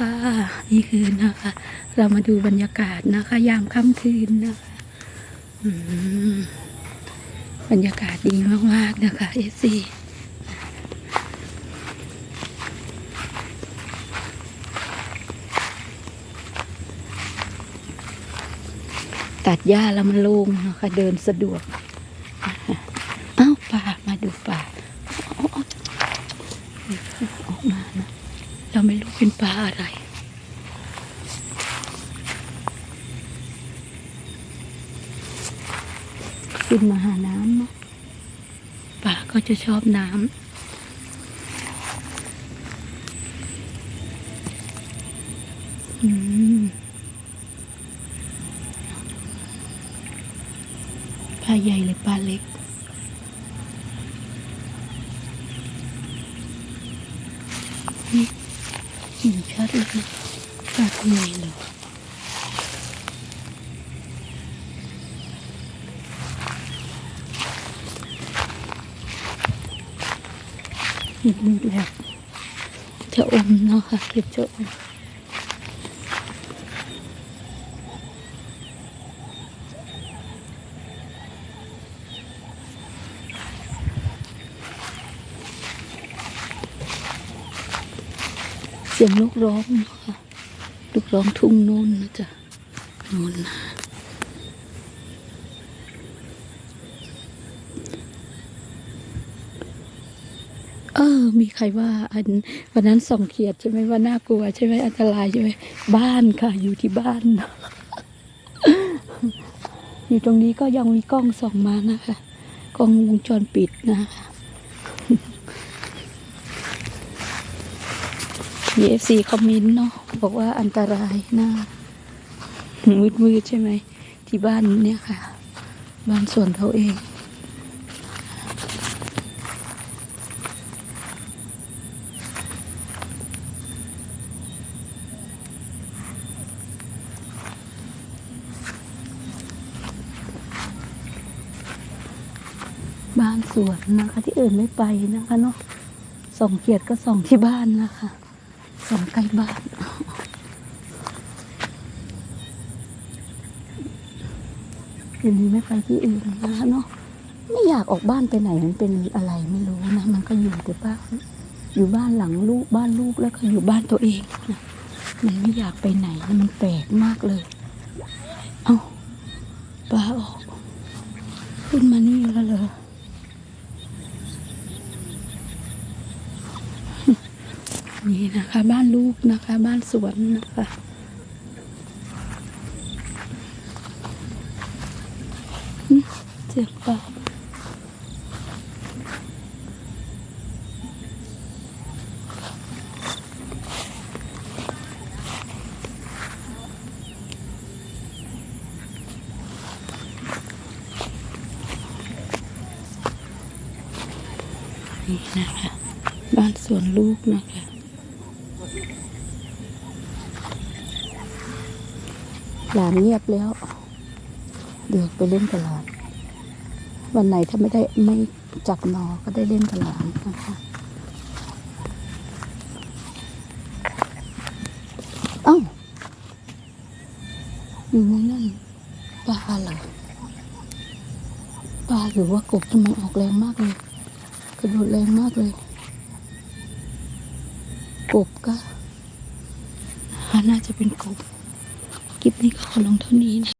ค่ะนี่คือนะคะ เรามาดูบรรยากาศนะคะ ยามค่ำคืนนะคะอืมบรรยากาศดีมากๆนะคะเอซีตัดหญ้าแล้วมันโล่งนะคะ เดินสะดวกนะคะอ้าวป่ามาดูป่าอ๋อออกมานะ เป็นปลาอะไร ขึ้นมาหาน้ำเนาะปลาก็จะชอบน้ำปลาใหญ่หรือปลาเล็ก นี่ เห็นชัดเลยนะปลาตัวใหญ่เลยอีกนิดแล้วจะอมเนาะค่ะเก็บจะอมเสียงลูกร้องนะค่ะลูกร้องทุ่งโน้นนะจ๊ะโน้นนะเออ มีใครว่า อันวันนั้นส่องเขียดใช่ไหมว่าน่ากลัวใช่ไหมอันตรายใช่ไหมบ้านค่ะ อยู่ที่บ้าน อยู่ตรงนี้ก็ยังมีกล้องส่องมานะคะ กล้องวงจรปิดนะคะ มีเอฟซีคอมเมนต์เนาะบอกว่าอันตรายนะมืดมืดใช่ไหม ที่บ้านเนี่ยค่ะ บ้านส่วนเขาเองบ้านสวนนะคะที่อื่นไม่ไปนะคะเนาะส่องเกียรติก็ส่องที่บ้านนะคะ สองใกล้บ้านคืนนี้ไม่ไปที่อื่นนะคะเนาะไม่อยากออกบ้านไปไหนมันเป็นอะไรไม่รู้นะมันก็อยู่แต่บ้านอยู่บ้านหลังลูกบ้านลูกแล้วก็อยู่บ้านตัวเองนะมันไม่อยากไปไหนมันแปลกมากเลย เอา้าปลาออก ขึ้นมานี่แล้วเหรอ นี่นะคะบ้านลูกนะคะ บ้านสวนนะคะเสียงเปล่านี่นะคะ บ้านสวนลูกนะคะ ห ลานเงียบแล้ว เดี๋ยวไปเล่นกับหลานวันไหนถ้าไม่ได้ไม่จับนอก็ได้เล่นกับหลานนะคะเอ้าอยู่ในนั่นปลาเหรอปลาหรือว่ากบทำไมออกแรงมากเลยกระโดดแรงมากเลยกบก็น่าจะเป็นกบ คลิปนี้ก็ขอลงเท่านี้นะ